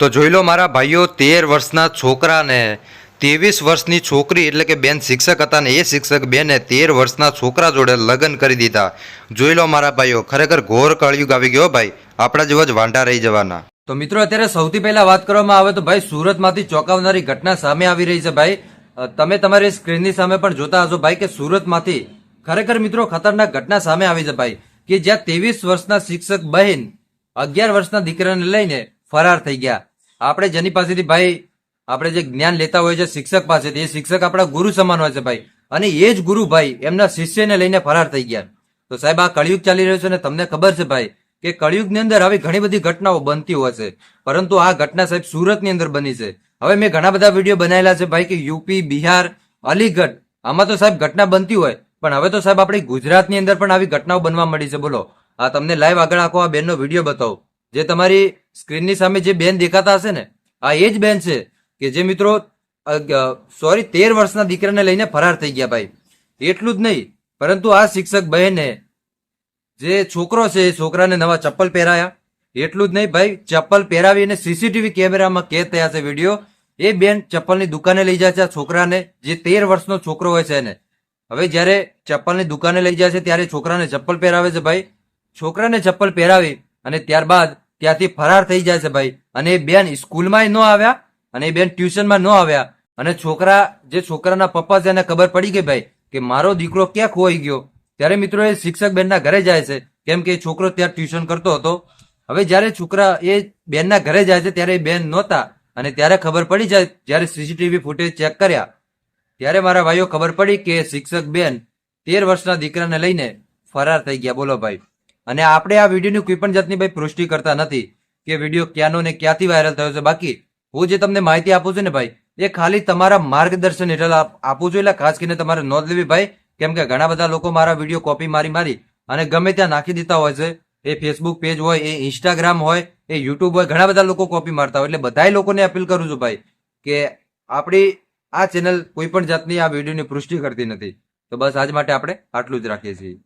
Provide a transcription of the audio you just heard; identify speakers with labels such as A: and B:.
A: તો જોઈ લો મારા ભાઈઓ, તેર વર્ષના છોકરાને, ત્રેવીસ વર્ષની છોકરી એટલે કે બેન શિક્ષક હતા ને એ શિક્ષક બેને તેર વર્ષના છોકરા જોડે લગ્ન કરી દીધા. જોઈ લો મારા ભાઈઓ, ખરેખર ઘોર કળિયુગ આવી ગયો ભાઈ. આપણા જેવા જ વાંટા રહી જવાના.
B: તો મિત્રો, અત્યારે સૌથી પહેલા વાત કરવામાં આવે તો ભાઈ, સુરતમાંથી ચોંકાવનારી ઘટના સામે આવી રહી છે ભાઈ. તમે તમારી સ્ક્રીનની સામે પણ જોતા હશો ભાઈ કે સુરતમાંથી ખરેખર મિત્રો ખતરનાક ઘટના સામે આવી છે ભાઈ, કે જ્યાં ત્રેવીસ વર્ષના શિક્ષક બહેન અગિયાર વર્ષના દીકરાને લઈને ફરાર થઈ ગયા. આપણે જેની પાસેથી ભાઈ, આપણે જે જ્ઞાન લેતા હોય છે શિક્ષક પાસેથી, એ શિક્ષક આપણા ગુરુ સમાન હોય છે ભાઈ. અને એ જ ગુરુ ભાઈ એમના શિષ્યને લઈને ફરાર થઈ ગયા. તો સાહેબ, આ કળિયુગ ચાલી રહ્યો છે ને તમને ખબર છે ભાઈ કે કળિયુગની અંદર આવી ઘણી બધી ઘટનાઓ બનતી હોય છે. પરંતુ આ ઘટના સાહેબ સુરતની અંદર બની છે. હવે મેં ઘણા બધા વીડિયો બનાવેલા છે ભાઈ કે યુપી, બિહાર, અલીગઢ, આમાં તો સાહેબ ઘટના બનતી હોય. પણ હવે તો સાહેબ આપણી ગુજરાતની અંદર પણ આવી ઘટનાઓ બનવા મળી છે. બોલો. આ તમને લાઈવ આગળ આખો આ બેનનો વીડિયો બતાવો. જે તમારી સ્ક્રીનની સામે જે બેન દેખાતા હશે ને, આ એ જ બેન છે કે જે મિત્રો સોરી, તેર વર્ષના દીકરાને લઈને ફરાર થઈ ગયા ભાઈ. એટલું જ નહીં, પરંતુ આ શિક્ષક બહેને જે છોકરો છે, એ છોકરાને નવા ચપ્પલ પહેરાયા. એટલું જ નહીં ભાઈ, ચપ્પલ પહેરાવી અને સીસીટીવી કેમેરામાં કેદ થયા છે વીડિયો. એ બેન ચપ્પલની દુકાને લઈ જાય છે આ છોકરાને, જે તેર વર્ષનો છોકરો હોય છે એને. હવે જ્યારે ચપ્પલની દુકાને લઈ જાય છે, ત્યારે છોકરાને ચપ્પલ પહેરાવે છે ભાઈ. છોકરાને ચપ્પલ પહેરાવી અને ત્યારબાદ ત્યાંથી ફરાર થઈ જાય છે ભાઈ. અને એ બેન સ્કૂલમાં ન આવ્યા અને એ બેન ટ્યુશનમાં ન આવ્યા. અને છોકરા, જે છોકરાના પપ્પા છે એને ખબર પડી ગઈ ભાઈ કે મારો દીકરો ક્યાં ખોઈ ગયો. ત્યારે મિત્રો એ શિક્ષક બેનના ઘરે જાય છે. કેમ કે છોકરો ત્યાં ટ્યુશન કરતો હતો. હવે જ્યારે છોકરા એ બેનના ઘરે જાય છે ત્યારે એ બેન નહોતા. અને ત્યારે ખબર પડી જાય, જ્યારે સીસીટીવી ફૂટેજ ચેક કર્યા. ત્યારે મારા ભાઈઓ ખબર પડી કે શિક્ષક બેન તેર વર્ષના દીકરાને લઈને ફરાર થઈ ગયા. બોલો ભાઈ. અને આપણે આ વિડીયોની કોઈ પણ જાતની ભાઈ પુષ્ટિ કરતા નથી કે વીડિયો ક્યાંનો ને ક્યાંથી વાયરલ થયો છે. બાકી હું જે તમને માહિતી આપું છું ને ભાઈ, એ ખાલી તમારા માર્ગદર્શન હેઠળ આપ- છું. એટલે ખાસ કરીને તમારે નોંધ લેવી ભાઈ, કેમ કે ઘણા બધા લોકો મારા વીડિયો કોપી મારી મારી અને ગમે ત્યાં નાખી દેતા હોય છે. એ ફેસબુક પેજ હોય, એ ઇન્સ્ટાગ્રામ હોય, એ યુટ્યુબ હોય, ઘણા બધા લોકો કોપી મારતા હોય. એટલે બધાય લોકોને અપીલ કરું છું ભાઈ કે આપણી આ ચેનલ કોઈ પણ જાતની આ વિડીયોની પુષ્ટિ કરતી નથી. તો બસ આજ માટે આપણે આટલું જ રાખીએ છીએ.